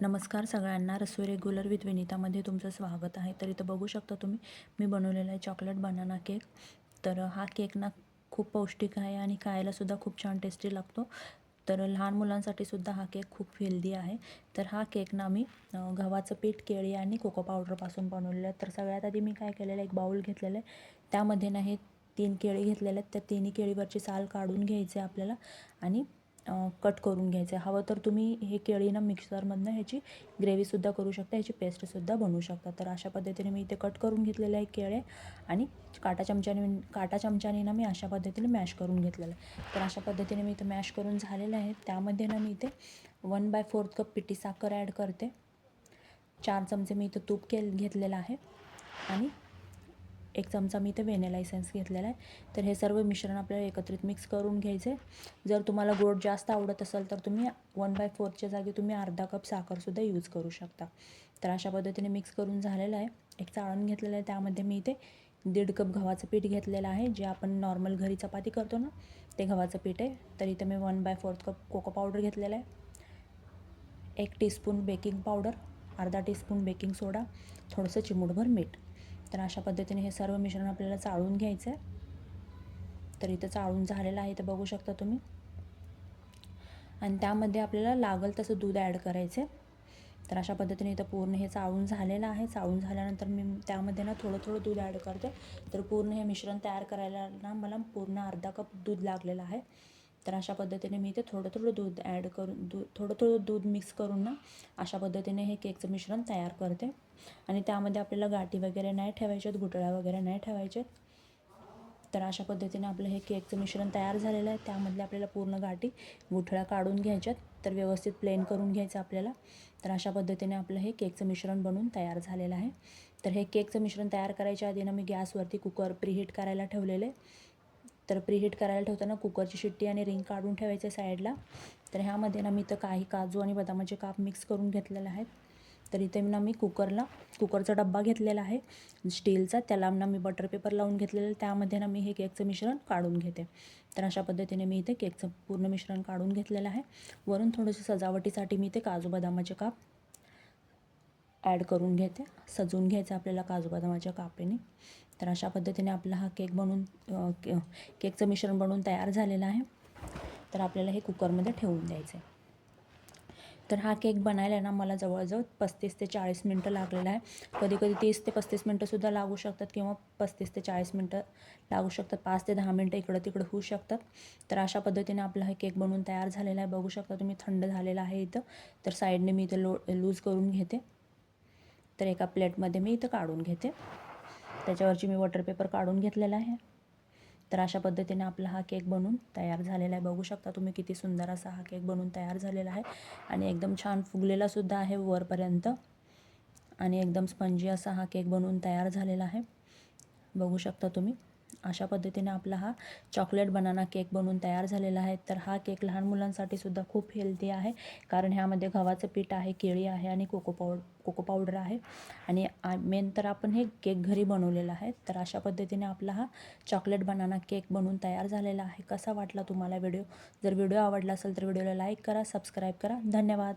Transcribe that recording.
नमस्कार सगळ्यांना. रसोई regular with विनितामध्ये तुमचं स्वागत आहे. तर इथं बघू शकता तुम्ही मी बनवलेला आहे चॉकलेट बनाना केक तर हा केक ना खूप पौष्टिक आहे आणि खायलासुद्धा खूप छान टेस्टी लागतो. तर लहान मुलांसाठी सुद्धा हा केक खूप हेल्दी आहे. तर हा केक ना मी गव्हाचं पीठ केळी आणि कोको पावडरपासून बनवलेलं आहे. तर सगळ्यात आधी मी काय केलेलं आहे एक बाऊल घेतलेलं आहे. त्यामध्ये ना हे तीन केळी घेतलेले आहेत. त्या तिन्ही केळीवरची साल काढून घ्यायचे आपल्याला. आणि कट करून घ्यायचं आहे. हवं तर तुम्ही हे केळी ना मिक्सरमधनं ह्याची ग्रेव्हीसुद्धा करू शकता ह्याची पेस्टसुद्धा बनवू शकता. तर अशा पद्धतीने मी इथे कट करून घेतलेले आहे केळे आणि काटा चमच्याने काटा चमच्याने ना मी अशा पद्धतीने मॅश करून घेतलेलं आहे. तर अशा पद्धतीने मी इथं मॅश करून झालेलं आहे. त्यामध्ये ना मी इथे वन बाय फोर्थ कप पिठी साखर ॲड करते. चार चमचे मी इथं तूप केल घेतलेलं आहे. आणि एक चमचा मी इथे व्हेनेला लायसन्स घेतलेला आहे. तर हे सर्व मिश्रण आपल्याला एकत्रित मिक्स करून घ्यायचे. जर तुम्हाला गोड जास्त आवडत असेल तर तुम्ही वन बाय फोरच्या जागी तुम्ही अर्धा कप साखरसुद्धा यूज करू शकता. तर अशा पद्धतीने मिक्स करून झालेलं आहे. एक चाळण घेतलेलं आहे. त्यामध्ये मी इथे दीड कप गव्हाचं पीठ घेतलेलं आहे. जे आपण नॉर्मल घरी चपाती करतो ना ते गव्हाचं पीठ आहे. तर इथे मी one by fourth cup cocoa powder घेतलेला आहे. एक टीस्पून बेकिंग पावडर अर्धा टीस्पून बेकिंग सोडा थोडंसं चिमूटभर मीठ. तर अशा पद्धतीने हे सर्व मिश्रण आपल्याला चाळून घ्यायचं आहे तर इथं चाळून झालेलं आहे तर बघू शकता तुम्ही. आणि त्यामध्ये आपल्याला लागेल तसं दूध ॲड करायचं आहे तर अशा पद्धतीने इथं पूर्ण हे चाळून झालेलं आहे. चाळून झाल्यानंतर मी त्यामध्ये ना थोडं थोडं दूध ॲड करते. तर पूर्ण हे मिश्रण तयार करायला ना मला पूर्ण अर्धा कप दूध लागलेलं आहे. तर अशा पद्धतीने मी इथे थोडं थोडं दूध ॲड करून दूध थोडं थोडं दूध मिक्स करून ना अशा पद्धतीने हे केकचं मिश्रण तयार करते. आणि त्यामध्ये आपल्याला गाठी वगैरे नाही ठेवायच्यात घुटळ्या वगैरे नाही ठेवायच्यात. तर अशा पद्धतीने आपलं हे केकचं मिश्रण तयार झालेलं आहे. त्यामधले आपल्याला पूर्ण गाठी गुठळ्या काढून घ्यायच्यात तर व्यवस्थित प्लेन करून घ्यायचं आपल्याला. तर अशा पद्धतीने आपलं हे केकचं मिश्रण बनून तयार झालेलं आहे. तर हे केकचं मिश्रण तयार करायच्या आधी ना मी गॅसवरती कुकर प्रीहीट करायला ठेवलेलं आहे. तर प्रीहीट करायला ठेवताना कुकरची शिट्टी आणि रिंग काढून ठेवायचे साईडला तर ह्यामध्ये ना मी तर काही काजू आणि बदामाचे काप मिक्स करून घेतलेले आहेत. तर इथे ना मी कुकरला कुकरचा डब्बा घेतलेला आहे. स्टीलचा त्याला ना मी बटर पेपर लावून घेतलेलं त्यामध्ये ना मी हे केकचं मिश्रण काढून घेते. तर अशा पद्धतीने मी इथे केकचं पूर्ण मिश्रण काढून घेतलेलं आहे. वरून थोडंसं सजावटीसाठी मी इथे काजू बदामाचे काप ॲड करून घेते. सजवून घ्यायचं आपल्याला काजू बदामाच्या कापेने. तर अशा पद्धतीने आपला हा केक बनवून के केकचं मिश्रण बनवून तयार झालेलं आहे. तर आपल्याला हे कुकरमध्ये ठेवून द्यायचं आहे तर हा केक बनायला ना मला जवळजवळ पस्तीस ते चाळीस मिनटं लागलेलं आहे. कधी कधी तीस ते पस्तीस मिनटंसुद्धा लागू शकतात किंवा पस्तीस ते चाळीस मिनटं लागू शकतात. पाच ते दहा मिनटं इकडं तिकडं होऊ शकतात. तर अशा पद्धतीने आपला हा केक बनवून तयार झालेला आहे. बघू शकता तुम्ही थंड झालेला आहे इथं. तर साईडने मी इथं लो लूज करून घेते. तर एका प्लेटमध्ये मी इथं काढून घेते. त्याच्यावरची मी वॉटर पेपर काढून घेतलेला आहे. तर अशा पद्धतीने आपला हा केक बनून तयार झालेला आहे. बघू शकता तुम्ही किती सुंदर असा हा केक बनून तयार झालेला आहे. आणि एकदम छान फुगलेलासुद्धा आहे वरपर्यंत. आणि एकदम स्पंजी असा हा केक बनवून तयार झालेला आहे. बघू शकता तुम्ही. अशा पद्धतीने आपला हा चॉकलेट बनाना केक बनवून तयार झालेला आहे. तर हा केक लहान मुलांसाठी सुद्धा खूप हेल्दी आहे. कारण ह्यामध्ये गव्हाचं पीठ आहे केळी आहे आणि कोको पावड कोको पावडर आहे. आणि मेन तर आपण हे केक घरी बनवलेला आहे. तर अशा पद्धतीने आपला हा चॉकलेट बनाना केक बनवून तयार झालेला आहे. कसा वाटला तुम्हाला व्हिडिओ? जर व्हिडिओ आवडला असेल तर व्हिडिओला लाईक करा सबस्क्राईब करा. धन्यवाद.